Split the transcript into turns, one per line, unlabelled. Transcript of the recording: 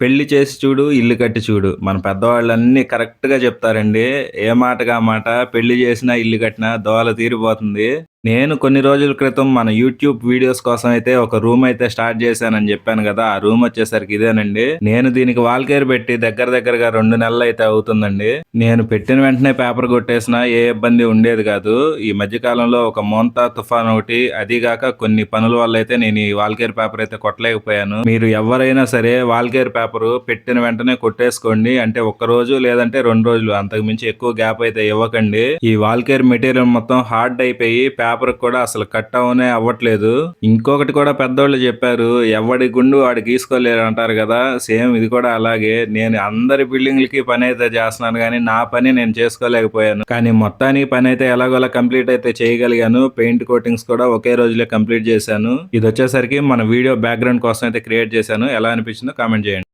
పెళ్ళి చేసి చూడు ఇల్లు కట్టి చూడు. మన పెద్దవాళ్ళు అన్ని కరెక్ట్గా చెప్తారండి. ఏ మాటగా మాట పెళ్ళి చేసినా ఇల్లు కట్టినా దోల తీరిపోతుంది. నేను కొన్ని రోజుల క్రితం మన యూట్యూబ్ వీడియోస్ కోసం అయితే ఒక రూమ్ అయితే స్టార్ట్ చేశానని చెప్పాను కదా ఆ రూమ్ వచ్చేసరికి ఇదేనండి. నేను దీనికి వాల్కేర్ పెట్టి దగ్గర దగ్గరగా రెండు నెలలు అయితే అవుతుందండి. నేను పెట్టిన వెంటనే పేపర్ కొట్టేసిన ఏ ఇబ్బంది ఉండేది కాదు. ఈ మధ్యకాలంలో ఒక మోంతా తుఫాన్ ఒకటి అదిగాక కొన్ని పనుల వల్ల అయితే నేను ఈ వాల్కేర్ పేపర్ అయితే కొట్టలేకపోయాను. మీరు ఎవరైనా సరే వాల్కేర్ పేపర్ పెట్టిన వెంటనే కొట్టేసుకోండి. అంటే ఒక్క రోజు లేదంటే రెండు రోజులు అంతకు మించి ఎక్కువ గ్యాప్ అయితే ఇవ్వకండి. ఈ వాల్కేర్ మెటీరియల్ మొత్తం హార్డ్ అయిపోయి పేపర్ కూడా అసలు కట్ అవనే అవ్వట్లేదు. ఇంకొకటి కూడా పెద్దోళ్ళు చెప్పారు ఎవడి గుండు వాడు గీసుకోలేరు అంటారు కదా. సేమ్ ఇది కూడా అలాగే. నేను అందరి బిల్డింగ్లకి పని అయితే చేస్తున్నాను కానీ నా పని నేను చేసుకోలేకపోయాను. కానీ మొత్తానికి పని అయితే ఎలాగోలా కంప్లీట్ అయితే చేయగలిగాను. పెయింట్ కోటింగ్స్ కూడా ఒకే రోజులో కంప్లీట్ చేశాను. ఇది వచ్చేసరికి మన వీడియో బ్యాక్గ్రౌండ్ కోసం అయితే క్రియేట్ చేశాను. ఎలా అనిపించిందో కామెంట్ చేయండి.